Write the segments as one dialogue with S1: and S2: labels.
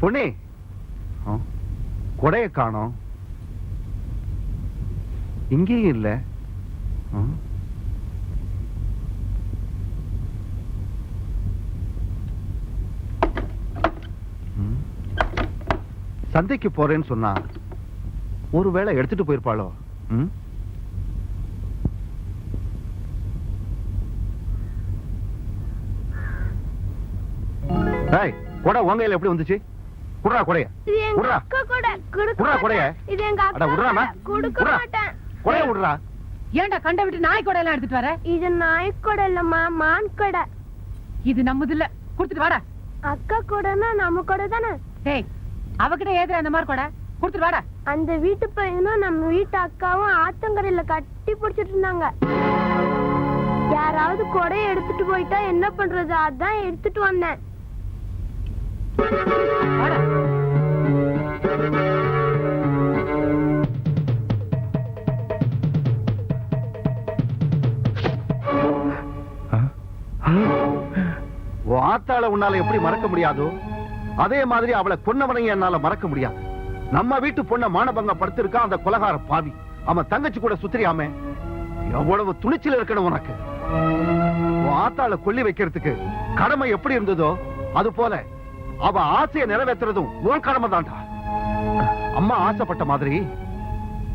S1: பொண்ணே ஆ, காணோம். இங்கேயும் இல்ல. சந்தைக்கு போறேன்னு சொன்னா ஒருவேளை எடுத்துட்டு போயிருப்பாளோ ம்? கொடை உங்க கையில எப்படி வந்துச்சு குடுறா கொடைய
S2: இது எங்க
S1: விட்றா.
S2: அக்கா கூட கொடுக்க
S1: விட்றா கொடைய.
S2: இது எங்க அக்கா கொடுக்க. மாட்டேன்
S1: கொடைய விடுறா.
S3: ஏன்டா கண்ட விட்டு நாய் கூட எல்லாம் எடுத்துட்டு வர?
S2: இது நாய் கூட இல்லம்மா மான் கூட.
S3: இது நம்மது இல்ல குடுத்துட்டு வாடா.
S2: அக்கா கூடனா நம்ம கூட தானே?
S3: டேய் அவகிட்ட ஏதுற அந்த மாதிரி கூட. குடுத்துட்டு வாடா.
S2: அந்த வீட்டு பையனும் நம்ம வீட்டு அக்காவும் ஆத்தங்கரையில கட்டி பிடிச்சிட்டு இருந்தாங்க. யாராவது கொடைய எடுத்துட்டு போயிட்டா என்ன பண்றது? அதான் எடுத்துட்டு வந்தேன்.
S3: வாடா
S1: உன்னால எப்படி மறக்க முடியாதோ அதே மாதிரி அவளை கொன்னவனையும் என்னால மறக்க முடியாது. நம்ம வீட்டு பொண்ண மானபங்க படுத்திருக்கான் அந்த கொலகார பாவி. அவன் தங்கச்சி கூட சுத்திரியாம. எவ்வளவு துணிச்சல் இருக்கணும் உனக்கு. ஆத்தாள கொல்லி வைக்கிறதுக்கு கடமை எப்படி இருந்ததோ அது போல அவ ஆசையை நிறைவேற்றுறதும் உன் கடமை தான்டா. அம்மா ஆசைப்பட்ட மாதிரி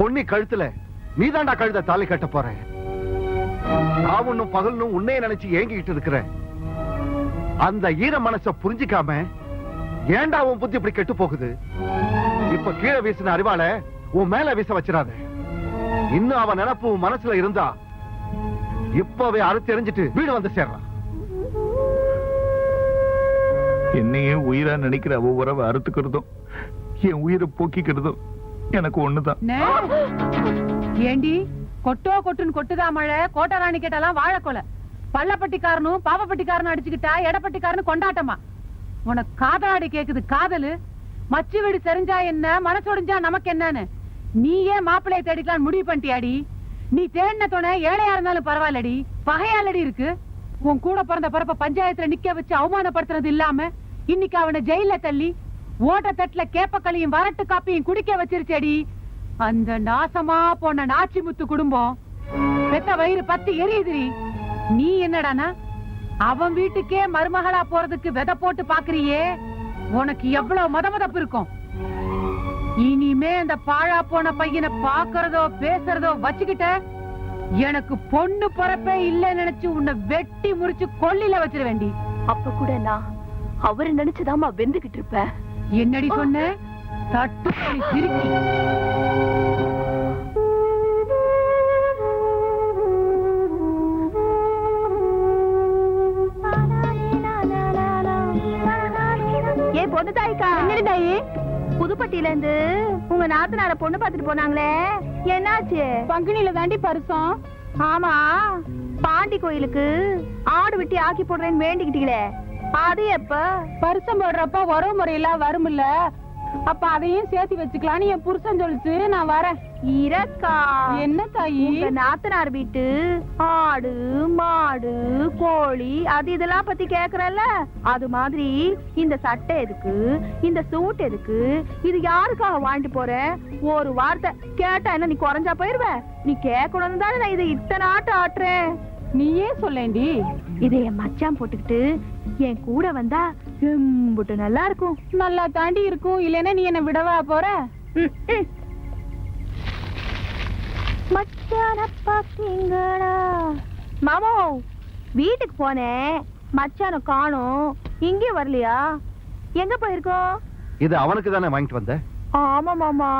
S1: பொன்னி கழுத்துல நீதாண்டா கழுத தாலி கட்ட போற. நான் ஒன்னும் பகல்னும் உன்னைய நினைச்சு ஏங்கிட்டு இருக்கிறேன். அந்த ஈர மனச புரிஞ்சிக்காம ஏன்டா உன் புத்தி இப்படி கெட்டு போகுது? இப்ப கீழே வீசின அறிவால உன் மேல வீச வச்சிடாத. இன்னும் அவன் நினப்பு உன் மனசுல இருந்தா இப்பவே அறுத்து எறிஞ்சிட்டு வீடு வந்து சேர்றான்.
S4: என்னையே உயிரா நினைக்கிற அவ உறவை அறுத்துக்கிறதும் என் உயிரை போக்கிக்கிறதும் எனக்கு ஒண்ணுதான்.
S3: ஏண்டி? கொட்டோ கொட்டுன்னு கொட்டுதா மழை? கோட்டராணி கேட்டாலாம் வாழைக்கொலை. பள்ளப்பட்டிக்காரனும் பாவப்பட்டிக்காரனும் அடிச்சுக்கிட்டா எடப்பட்டிக்காரனு கொண்டாட்டமா? உனக்கு காதலாடி கேக்குது காதலு. மச்சு வீடு தெரிஞ்சா என்ன மனசொடிஞ்சா நமக்கு என்னன்னு? நீ ஏன் மாப்பிள்ளைய தேடிக்கலாம் முடிவு பண்ணிட்டியாடி? நீ தேடின துணை ஏழையா இருந்தாலும் பரவாயில்லடி. பகையாலடி இருக்கு. உன் கூட பிறந்த பிறப்ப பஞ்சாயத்துல நிக்க வச்சு அவமானப்படுத்துறது இல்லாம இன்னைக்கு அவனை ஜெயில தள்ளி ஓட்ட தட்டுல கேப்பக்களையும் வரட்டு காப்பியும் குடிக்க வச்சிருச்சேடி. அந்த நாசமா போன நாச்சிமுத்து குடும்பம். பெத்த வயிறு பத்து எரியுதுடி. நீ என்னடானா? அவன் வீட்டுக்கே மருமகளா போறதுக்கு விதை போட்டு பாக்குறியே? உனக்கு எவ்வளவு மத மதப்பு இருக்கும்? இனிமே அந்த பாழா போன பையனை பாக்குறதோ பேசுறதோ வச்சுக்கிட்ட எனக்கு பொண்ணு பிறப்பே இல்ல நினைச்சு உன்னை வெட்டி முறிச்சு கொல்லில வச்சிட வேண்டி
S5: அப்ப கூட நான் அவரை நினைச்சுதாம்மா வெந்துகிட்டு இருப்பேன்.
S3: என்னடி சொன்ன? தட்டு திருக்கி.
S2: ஏ பொண்ணு தாய்க்கா. என்னடி தாயி? புதுப்பட்டியில இருந்து உங்க நாத்தனார பொண்ணு பார்த்துட்டு போனாங்களே. என்னாச்சு?
S3: பங்குனில தாண்டி பரிசம்.
S2: ஆமா. பாண்டி கோயிலுக்கு ஆடு வெட்டி ஆக்கி போடுறேன்னு வேண்டிக்கிட்டீங்களே. அது எப்ப?
S3: பரிசம் போடுறப்ப உறவு முறையெல்லாம் வரும்ல. அப்ப அதையும் சேர்த்து வச்சுக்கலாம்னு என் புருஷன் சொல்லிச்சு. நான் வரேன்.
S2: இரக்கா.
S3: என்ன தாயி?
S2: நாத்தனார் வீட்டு ஆடு மாடு கோழி அது இதெல்லாம் பத்தி கேக்குறல்ல? அது மாதிரி இந்த சட்டை எதுக்கு? இந்த சூட் எதுக்கு? இது யாருக்காக வாங்கிட்டு போற? ஒரு வார்த்தை கேட்டா என்ன நீ குறைஞ்சா போயிருவ? நீ கேட்கணும் தானே நான் இதை இத்தனை ஆட்டம் ஆட்டுறேன்.
S3: நீயே சொல்லேண்டி.
S2: இதை என் மச்சான் போட்டுக்கிட்டு என் கூட வந்தா எம்புட்டு நல்லா இருக்கும்.
S3: நல்லா தாண்டி இருக்கும். இல்லைன்னா நீ என்ன விடவா போற.
S2: மச்சான பாத்தீங்களா மாமோ வீட்டுக்கு போனேன் மச்சான காணோம். இங்கே வரலையா? எங்க போயிருக்கோம்
S1: இது அவனுக்கு தானே வாங்கிட்டு வந்த?
S2: ஆமா மாமா.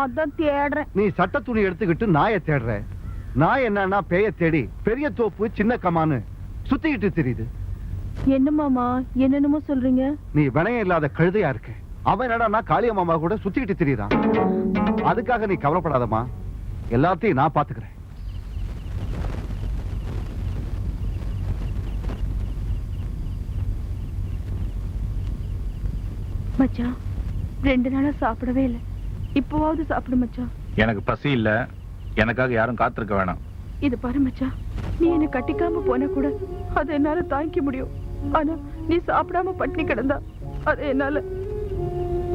S2: அதான் தேடுறேன்.
S1: நீ சட்ட துணி எடுத்துக்கிட்டு நாயை தேடுற. நாய் என்னன்னா பேய தேடி பெரிய தோப்பு சின்ன கமான்னு சுத்திக்கிட்டு தெரியுது.
S2: என்ன மாமா? என்னென்னமோ சொல்றீங்க?
S1: நீ வினயம் இல்லாத கழுதையா இருக்க. அவன் என்னடா காளிய மாமா கூட சுத்திக்கிட்டு திரியறான். அதுக்காக நீ கவலைப்படாதம்மா. எல்லாத்தையும் நான் பாத்துக்கிறேன்
S2: மச்சான் ரெண்டு நாளா சாப்பிடவே இல்லை. இப்போவாவது சாப்பிடு மச்சான்
S4: எனக்கு பசி இல்ல. எனக்காக யாரும் காத்திருக்க வேணாம்.
S2: இது பாரு மச்சான் நீ என்ன கட்டிக்காம போன கூட அதை என்னால தாங்கிக்க முடியும். ஆனா நீ சாப்பிடாம பட்டினி கிடந்தா அதை என்னால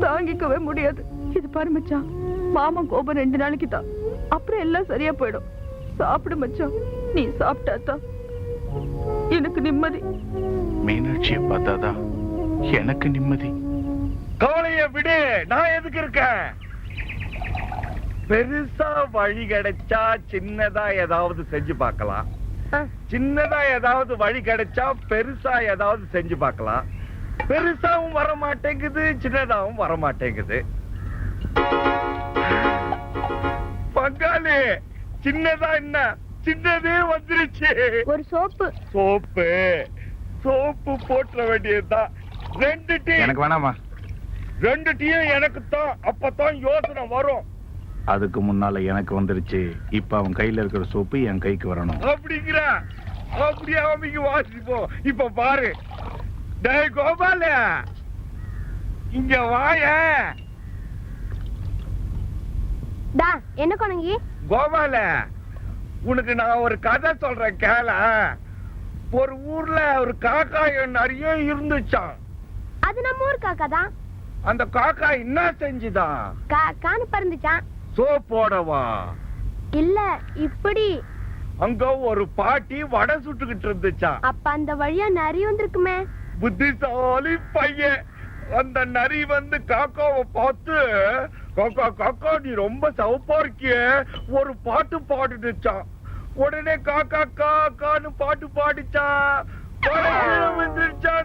S2: தாங்கிக்கவே முடியாது. இது பாரு மச்சான் மாமன் கோபம் ரெண்டு நாளைக்கு தான். அப்புறம் எல்லாம் சரியா போயிடும். சாப்பிடு மச்சான். நீ சாப்பிட்டாதான் எனக்கு நிம்மதி.
S4: மீனாட்சியை பார்த்தாதான் எனக்கு நிம்மதி.
S6: கவலைய விடு நான் எதுக்கு இருக்கேன்? பெருசா வழி கிடைச்சா சின்னதா ஏதாவது செஞ்சு பார்க்கலாம். சின்னதா ஏதாவது வழி கிடைச்சா பெருசா ஏதாவது செஞ்சு பார்க்கலாம். பெருசாவும் வர மாட்டேங்குது சின்னதாவும் வர மாட்டேங்குது. பங்காளி. சின்னதா என்ன? சின்னதே வந்துருச்சு.
S2: ஒரு சோப்பு.
S6: சோப்பு. சோப்பு போட்டுற வேண்டியதுதான் ரெண்டு டீ.
S4: எனக்கு வேணாமா?
S6: ரெண்டு டீயும் எனக்கு தான் அப்பதான் யோசனை வரும்.
S4: அதுக்கு முன்னால எனக்கு வந்துருச்சு. இப்ப அவன் கையில இருக்கிற சோப்பு என் கைக்கு வரணும்.
S6: அப்படிங்கிற. அப்படியே அமைக்கு வாசிப்போம் இப்ப பாரு. டேய் கோபால. இங்க வாய.
S2: டா என்ன கொனங்கி
S6: கோபால உனக்கு நான் ஒரு கதை சொல்றேன் கேள. ஒரு ஊர்ல ஒரு காக்காயம் நிறைய இருந்துச்சாம்.
S2: அது நம்ம ஊர் காக்கா தான்
S6: அந்த காக்கா என்ன செஞ்சுதான்
S2: காக்கான்னு பறந்துச்சான்
S6: சோப்போடவா
S2: இல்ல இப்படி.
S6: அங்க ஒரு பாட்டி வடை சுட்டுக்கிட்டு இருந்துச்சாம்.
S2: அப்ப அந்த வழியா நிறைய வந்திருக்குமே.
S6: புத்திசாலி பையன். அந்த நரி வந்து காக்காவை பார்த்து காக்கா காக்கா நீ ரொம்ப சவப்பா இருக்கியே. ஒரு பாட்டு பாடிடுச்சான் உடனே காக்கா காக்கான்னு பாட்டு பாடிச்சான்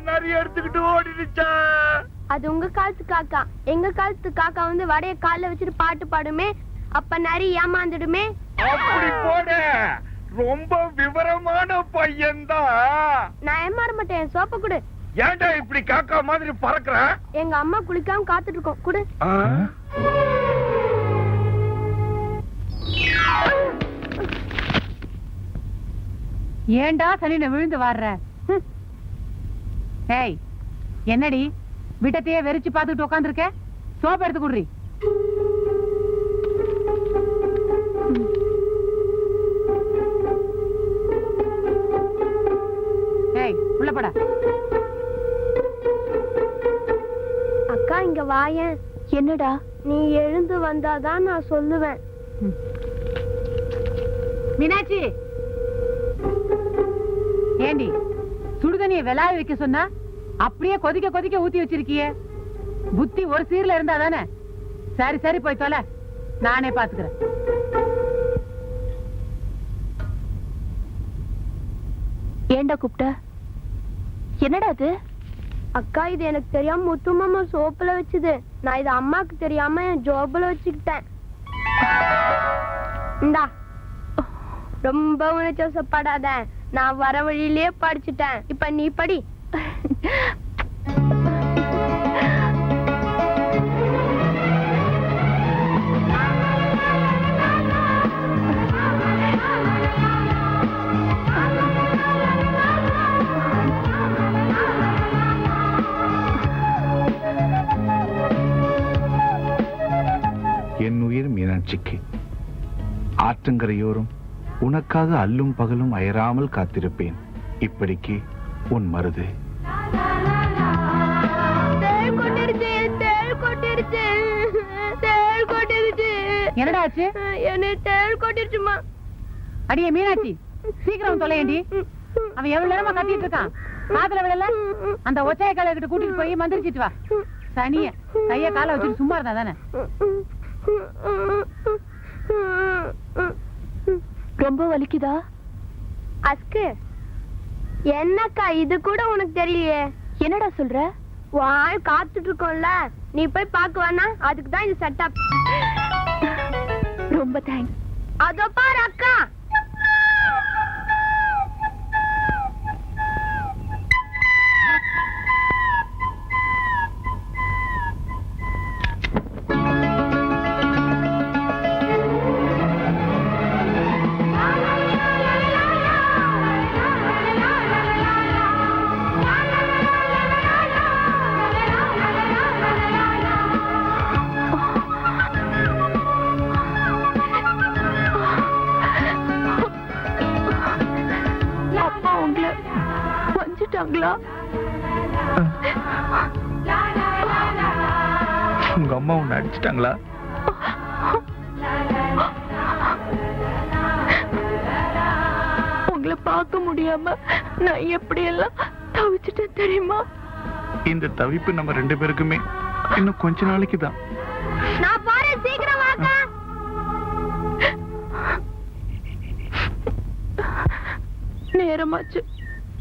S6: நரி எடுத்துக்கிட்டு ஓடிடுச்சா.
S2: அது உங்க காலத்து காக்கா. எங்க காலத்து காக்கா வந்து வடைய கால்ல வச்சுட்டு பாட்டு பாடுமே. அப்ப நிறைய ஏமாந்துடுமே.
S6: அப்படி போட. ரொம்ப விவரமான பையன்தான்.
S2: நான் ஏமாற மாட்டேன். சோப்ப குடு.
S6: ஏன்டா இப்படி காக்கா மாதிரி பறக்குற?
S2: எங்க அம்மா குளிக்காம காத்துட்டு இருக்கோம் குடு.
S6: ஆ?
S3: ஏன்டா சனின விழுந்து வாடுற. ஏய் என்னடி? விட்டத்தையே வெறிச்சு பார்த்துக்கிட்டு உட்காந்துருக்க சோப்பு எடுத்து குடுறி. ஏய் உள்ள
S2: இங்க வாயேன். என்னடா? நீ எழுந்து வந்தாதான் நான் சொல்லுவேன்.
S3: மீனாட்சி! ஏண்டி சுடுதண்ணிய விளாய வைக்க சொன்னா அப்படியே கொதிக்க கொதிக்க ஊத்தி வச்சிருக்கியே. புத்தி ஒரு சீர்ல இருந்தா தானே? சரி சரி போய் தொலை. நானே பாத்துக்கிறேன்.
S5: ஏன்டா கூப்பிட்ட? என்னடா அது
S2: அக்கா இது எனக்கு தெரியாம முத்து மாமா சோப்புல வச்சுது. நான் இது அம்மாக்கு தெரியாம என் ஜோப்புல வச்சுக்கிட்டேன். இந்தா. ரொம்ப உணர்ச்சப்படாத நான் வர வழியிலேயே படிச்சுட்டேன். இப்ப நீ படி.
S4: ஆற்றங்கரையோரம் உனக்காக அல்லும் பகலும் அயராமல் காத்திருப்பேன். இப்படிக்கு உன் மருது.
S3: என்னடா ஆச்சு?
S2: என்ன தேள் கொட்டிருச்சுமா
S3: அடியே மீனாட்சி சீக்கிரம் தொலையண்டி. அவன் எவ்வளவு நேரமா கத்திட்டு இருக்கான்? காதுல விழல? அந்த ஒச்சைய கால கிட்ட கூட்டிட்டு போய் மந்திரிச்சிட்டு வா. சனிய கைய கால வச்சுட்டு சும்மா இருந்தா தானே?
S5: ரொம்ப வலிக்குதா?
S2: அஸ்கு என்னக்கா இது கூட உனக்கு தெரியலையே?
S5: என்னடா சொல்ற?
S2: வாய் காத்துட்டு இருக்கோம்ல நீ போய் பார்க்க வேணா அதுக்கு தான் இது செட்டப்
S5: ரொம்ப தேங்க்ஸ்
S2: அதோ பாரு அக்கா.
S5: அடிச்சிட்டாங்களா
S4: உங்க அம்மா உன்னை அடிச்சிட்டாங்களா?
S5: உங்களை பார்க்க முடியாம நான் எப்படி எல்லாம் தவிச்சிட்டேன் தெரியுமா?
S4: இந்த தவிப்பு நம்ம ரெண்டு பேருக்குமே இன்னும் கொஞ்ச நாளைக்கு தான்.
S2: நான் போறேன் சீக்கிரம் வாங்க.
S5: நேரமாச்சு.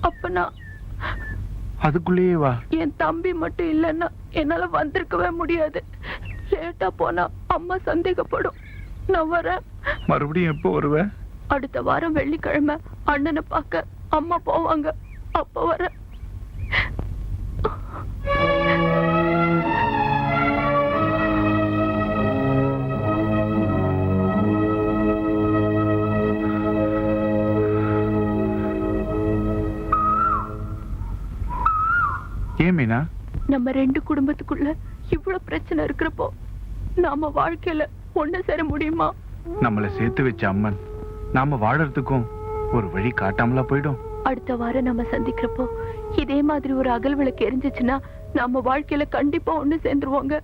S5: அப்ப நான்
S4: அதுக்குள்ளேயே வா.
S5: என் தம்பி மட்டும் இல்லைன்னா என்னால வந்திருக்கவே முடியாது. லேட்டா போனா அம்மா சந்தேகப்படும். நான் வரேன்.
S4: மறுபடியும் எப்போ வருவ?
S5: அடுத்த வாரம் வெள்ளிக்கிழமை அண்ணனை பார்க்க அம்மா போவாங்க. அப்ப வரேன்.
S4: ஏன் மீனா?
S5: நம்ம ரெண்டு குடும்பத்துக்குள்ள இவ்வளவு பிரச்சனை இருக்கிறப்போ நாம வாழ்க்கையில ஒண்ணு சேர முடியுமா?
S4: நம்மளை சேர்த்து வச்ச அம்மன் நாம வாழறதுக்கும் ஒரு வழி காட்டாமலா போயிடும்.
S5: அடுத்த வாரம் நம்ம சந்திக்கிறப்போ இதே மாதிரி ஒரு அகல் விளக்கு எரிஞ்சிச்சுன்னா நம்ம வாழ்க்கையில கண்டிப்பா ஒண்ணு சேர்ந்துருவாங்க.